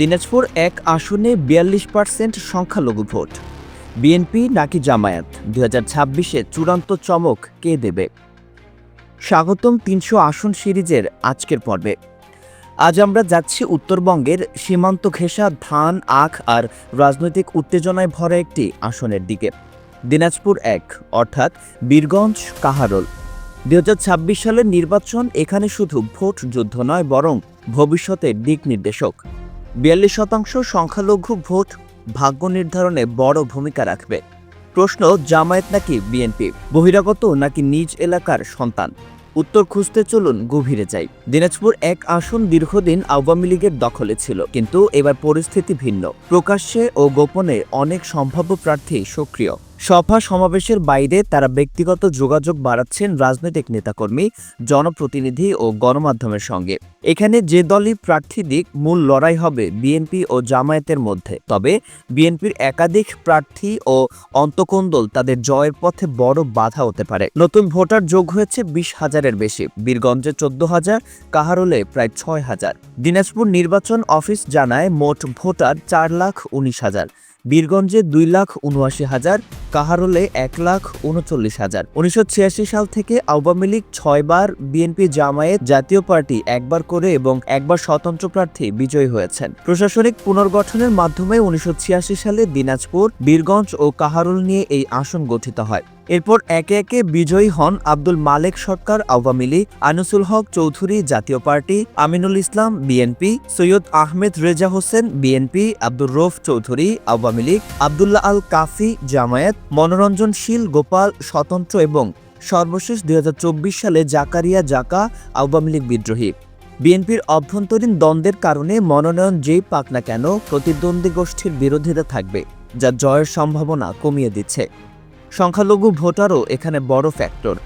দিনাজপুর এক আসনে বিয়াল্লিশ পার্সেন্ট সংখ্যালঘু ভোট। বিএনপি নাকি জামায়াত? দু হাজার ছাব্বিশে চূড়ান্ত চমক কে দেবে? স্বাগতম তিনশো আসন সিরিজের আজকের পর্বে। আজ আমরা যাচ্ছি উত্তরবঙ্গের সীমান্ত ঘেঁষা ধান, আখ আর রাজনৈতিক উত্তেজনায় ভরা একটি আসনের দিকে। দিনাজপুর এক, অর্থাৎ বীরগঞ্জ কাহারোল। দুই হাজার ছাব্বিশ সালের নির্বাচন এখানে শুধু ভোট যুদ্ধ নয়, বরং ভবিষ্যতের দিক নির্দেশক। বিয়াল্লিশ শতাংশ সংখ্যালঘু ভোট ভাগ্য নির্ধারণে বড় ভূমিকা রাখবে। প্রশ্ন, জামায়াত নাকি বিএনপি? বহিরাগত নাকি নিজ এলাকার সন্তান? উত্তর খুঁজতে চলুন গভীরে যাই। দিনাজপুর এক আসন দীর্ঘদিন আওয়ামী লীগের দখলে ছিল, কিন্তু এবার পরিস্থিতি ভিন্ন। প্রকাশ্যে ও গোপনে অনেক সম্ভাব্য প্রার্থী সক্রিয়। সভা সমাবেশের বাইরে তারা ব্যক্তিগত যোগাযোগ বাড়াচ্ছেন রাজনৈতিক নেতাকর্মী, জনপ্রতিনিধি ও গণমাধ্যমের সঙ্গে। এখানে যে দলই প্রার্থী দিক, মূল লড়াই হবে বিএনপি ও জামায়াতের মধ্যে। তবে বিএনপির একাধিক প্রার্থী ও অন্তকোন্দল তাদের জয়ের পথে বড় বাধা হতে পারে। নতুন ভোটার যোগ হয়েছে বিশ হাজারের বেশি। বীরগঞ্জে চোদ্দ হাজার, কাহারোলে প্রায় ছয় হাজার। দিনাজপুর নির্বাচন অফিস জানায় মোট ভোটার চার লাখ উনিশ হাজার। বীরগঞ্জে দুই লাখ উনআশি হাজার। কাহারোলে এক লাখ উনচল্লিশ হাজার। উনিশশো সাল থেকে আওয়ামী লীগ ছয়বার বিএনপি জামায়াত জাতীয় পার্টি একবার করে এবং একবার স্বতন্ত্র প্রার্থী বিজয়ী হয়েছেন। প্রশাসনিক পুনর্গঠনের মাধ্যমে উনিশশো ছিয়াশি সালে দিনাজপুর, বীরগঞ্জ ও কাহারোল নিয়ে এই আসন গঠিত হয়। এরপর একে একে বিজয়ী হন আব্দুল মালেক সরকার, Awami League, Anisul Haque Chowdhury Jatiya party, Aminul Islam, BNP, Syed Ahmed Reza Hossain, BNP, Abdur Rouf Chowdhury, Awami League, Abdullah Al Kafi Jamaat মনোরঞ্জনশীল Gopal স্বতন্ত্র এবং সর্বশেষ দুই হাজার চব্বিশ সালে জাকারিয়া জাকা, আওয়ামী লীগ বিদ্রোহী। বিএনপির অভ্যন্তরীণ দ্বন্দ্বের কারণে মনোনয়ন যেই পাক না কেন, প্রতিদ্বন্দ্বী গোষ্ঠীর বিরোধিতা থাকবে, যা জয়ের সম্ভাবনা কমিয়ে দিচ্ছে। সংখ্যালঘু ভোটারও এখানে বড় ফ্যাক্টর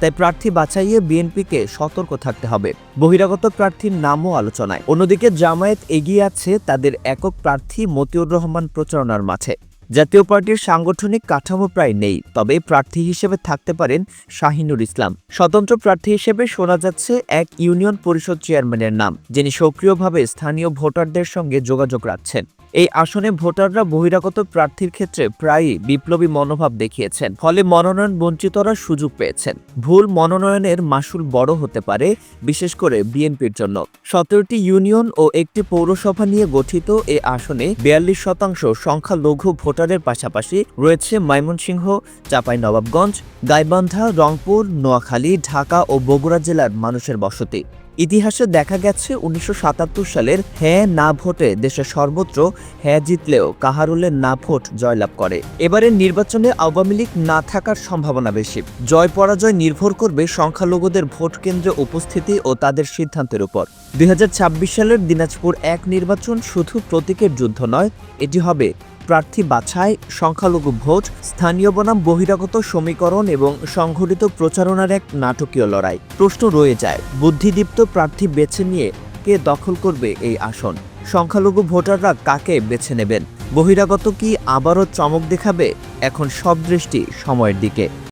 তাই প্রার্থী বাছাইয়ে বিএনপিকে সতর্ক থাকতে হবে। বহিরাগত প্রার্থীর নামও আলোচনায়। অন্যদিকে জামায়াত এগিয়ে আছে তাদের একক প্রার্থী মতিউর রহমান প্রচারণার মাঠে জাতীয় পার্টির সাংগঠনিক কাঠামো প্রায় নেই, তবে প্রার্থী হিসেবে থাকতে পারেন শাহিনুর ইসলাম। স্বতন্ত্র প্রার্থী হিসেবে শোনা যাচ্ছে এক ইউনিয়ন পরিষদ চেয়ারম্যানের নাম, যিনি সক্রিয়ভাবে স্থানীয় ভোটারদের সঙ্গে যোগাযোগ রাখছেন। এই আসনে ভোটাররা বহিরাগত প্রার্থীর ক্ষেত্রে প্রায়ই বিপ্লবী মনোভাব দেখিয়েছেন। ফলে মনোনয়ন বঞ্চিতরা সুযোগ পেয়েছেন। ভুল মনোনয়নের মাসুল বড় হতে পারে, বিশেষ করে বিএনপির জন্য। সতেরোটি ইউনিয়ন ও একটি পৌরসভা নিয়ে গঠিত এ আসনে বিয়াল্লিশ শতাংশ সংখ্যালঘু ভোটারের পাশাপাশি রয়েছে ময়মনসিংহ, চাঁপাইনবাবগঞ্জ, গাইবান্ধা, রংপুর, নোয়াখালী, ঢাকা ও বগুড়া জেলার মানুষের বসতি। ইতিহাসে দেখা গেছে উনিশশো সাতাত্তর সালের হ্যাঁ না ভোটে দেশের সর্বত্র হ্যাঁ জিতলেও কাহারুলের না ভোট জয়লাভ করে। এবারের নির্বাচনে আওয়ামী লীগ না থাকার সম্ভাবনা বেশি। জয় পরাজয় নির্ভর করবে সংখ্যালঘুদের ভোট কেন্দ্রে উপস্থিতি ও তাদের সিদ্ধান্তের উপর। দুই হাজার ছাব্বিশ সালের দিনাজপুর এক নির্বাচন শুধু প্রতীকের যুদ্ধ নয়, এটি হবে প্রার্থী বাছাই, সংখ্যালঘু ভোট, স্থানীয় বনাম বহিরাগত সমীকরণ এবং সংঘটিত প্রচারণার এক নাটকীয় লড়াই। প্রশ্ন রয়ে যায়, বুদ্ধিদীপ্ত প্রার্থী বেছে নিয়ে কে দখল করবে এই আসন? সংখ্যালঘু ভোটাররা কাকে বেছে নেবেন? বহিরাগত কি আবারও চমক দেখাবে? এখন সব দৃষ্টি সময়ের দিকে।